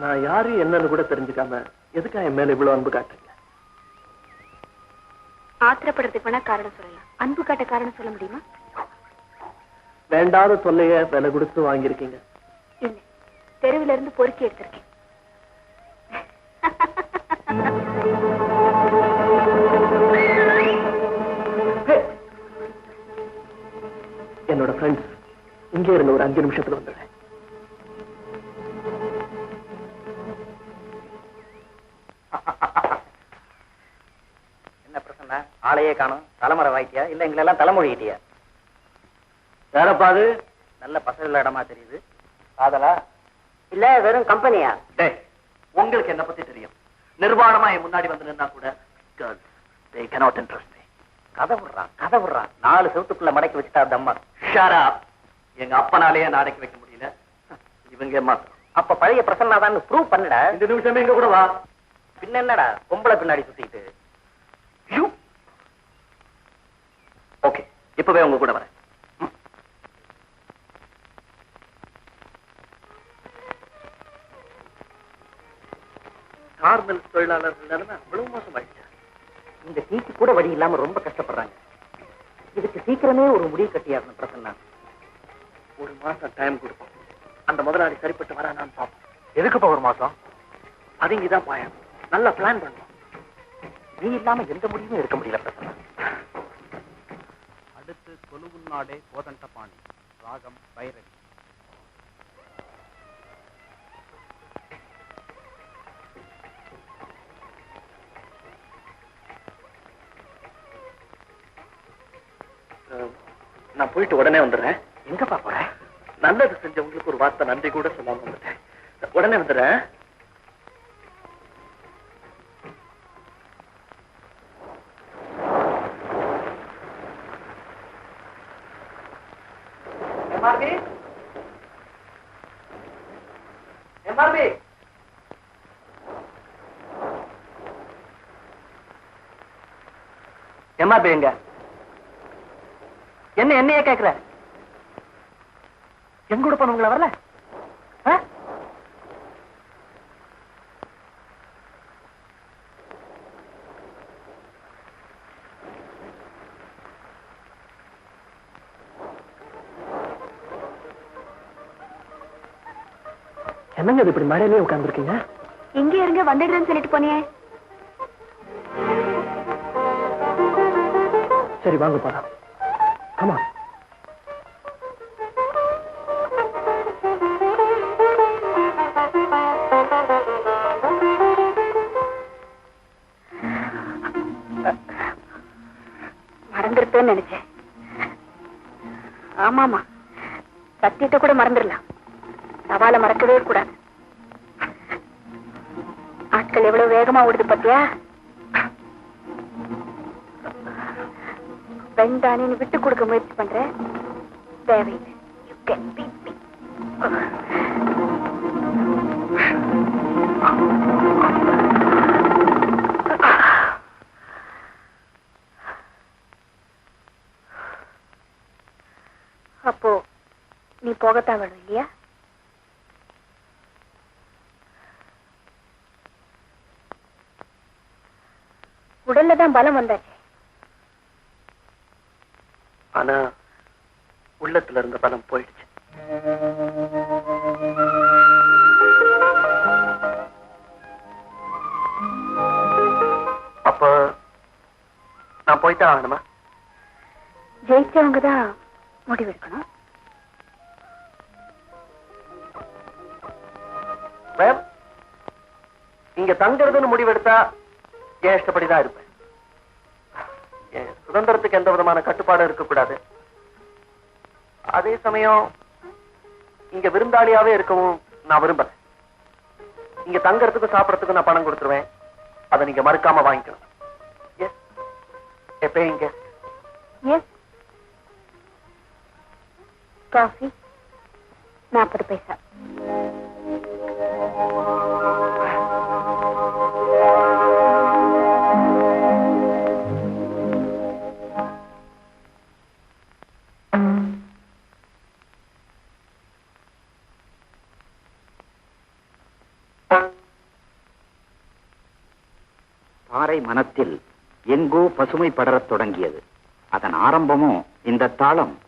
நான் யாரு என்னன்னு கூட தெரிஞ்சுக்காம எதுக்கா என் மேல இவ்வளவு அன்பு காட்டுறீங்க? ஆத்திரப்படுறதுக்கு வேணா காரணம் சொல்லலாம். அன்பு காட்ட காரணம் சொல்ல முடியுமா? வேண்டாத தொல்லைய விலை கொடுத்து வாங்கியிருக்கீங்க. இல்ல தெருவில இருந்து பொறுக்கி எடுத்திருக்கேன். என்னோட ஃப்ரெண்ட்ஸ் இங்கே இருந்த ஒரு அஞ்சு நிமிஷத்துல வந்துடுறேன். ஆளையே காணும். தலைமுறை வாய்ட்டியா இல்ல எங்களெல்லாம் தலைமொழிட்டியா வேறப்பா அது நல்ல பசங்க இடமா தெரியுது. காதலா? இல்ல வெறும் கம்பெனியா? டேய் உங்களுக்கு என்ன பத்தி தெரியும். நிர்வாணமா என் முன்னாடி வந்து நின்னா கூட girls they cannot interest me. கதை விடுறான் கதை விடுறான் நாலு செவத்துக்குள்ள மடக்கி வச்சுட்டா தம்மா up. எங்க அப்பனாலேயே நான் அடக்கி வைக்க முடியல? இவங்க மாத்திரம் அப்ப பழைய பிரசன்னா தான் ப்ரூவ் பண்ணுடா. இந்த நிமிஷமே எங்க கூட வா. பின்ன என்னடா? பொம்பளை பின்னாடி சுத்திட்டு யூ ஓகே. இப்பவே உங்க கூட வரேன். கார்மெல் தொழிலாளர்கள் நிலைமை அவ்வளவு மோசமாயிடுச்சு? இந்த டீக்கு கூட வழி இல்லாம ரொம்ப கஷ்டப்படுறாங்க. இதுக்கு சீக்கிரமே ஒரு முடிவு கட்டியாகணும் பிரசன்னா. ஒரு மாசம் டைம் கொடுப்போம் அந்த முதலாளி சரிப்பட்டு வரானான்னு பார்ப்போம். எதுக்குப்பா ஒரு மாசம்? அதுங்கதான் பாயம் நல்லா பிளான் பண்ணுவோம். நீ இல்லாம எந்த முடிவும் எடுக்க முடியல பிரசன்னா. அடுத்து கொலுவுன்னாடே கோதண்டபாணி ராகம் பைரவி. நான் போயிட்டு உடனே வந்துடுறேன். எங்கப்பா போற? நல்லது செஞ்ச உங்களுக்கு ஒரு வார்த்தை நன்றி கூட சொல்லாம வந்துட்டேன். உடனே வந்துடுறேன். எம்ஆர்பி? எம்ஆர்பி? எம்ஆர்பி எங்க? என்ன என்னையே கேக்குற? எங்க கூட போனவங்கள வரல? என்னங்க இப்படி மழையிலே உட்கார்ந்துருக்கீங்க? இங்க இருங்க வந்துடுறேன்னு சொல்லிட்டு போனியே. சரி வாங்க போலாம். ஆமா மறந்துருப்பேன்னு நினைச்சேன். ஆமாமா சத்தியத்தை கூட மறந்துடலாம். சவாலை மறக்கவே கூடாது. ஆட்கள் எவ்வளவு வேகமா ஓடுது பாத்தியா? வேண்டானே நீ விட்டு கொடுக்க முயற்சி பண்ற தேவை அப்போ நீ போகத்தான் வேணும் இல்லையா? உடல்ல தான் பலம் வந்தாச்சு. ஆனா உள்ளத்துல இருந்த பலம் போயிடுச்சு. அப்ப நான் போய்தான் ஆகணுமா? ஜெயிச்சவங்க தான் முடிவெடுக்கணும். இங்க தங்குறதுன்னு முடிவெடுத்தா ஏன் இஷ்டப்படிதான் இருப்பேன்? என் சுதந்திரத்துக்கு எந்த விதமான கட்டுப்பாடும் இருக்கக்கூடாது. அதே சமயம் இங்க விருந்தாளியாவே இருக்கவும் நான் விரும்புறேன் இங்க தங்கறதுக்கும் சாப்பிடறதுக்கும் நான் பணம் கொடுத்துருவேன். அதை நீங்க மறுக்காம வாங்கிக்கணும். எஸ் எப்பயும் இங்க. எஸ் காஃபி நாற்பது பைசா. பாறை மனத்தில் எங்கோ பசுமை படரத் தொடங்கியது. அதன் ஆரம்பமும் இந்த தாளம்.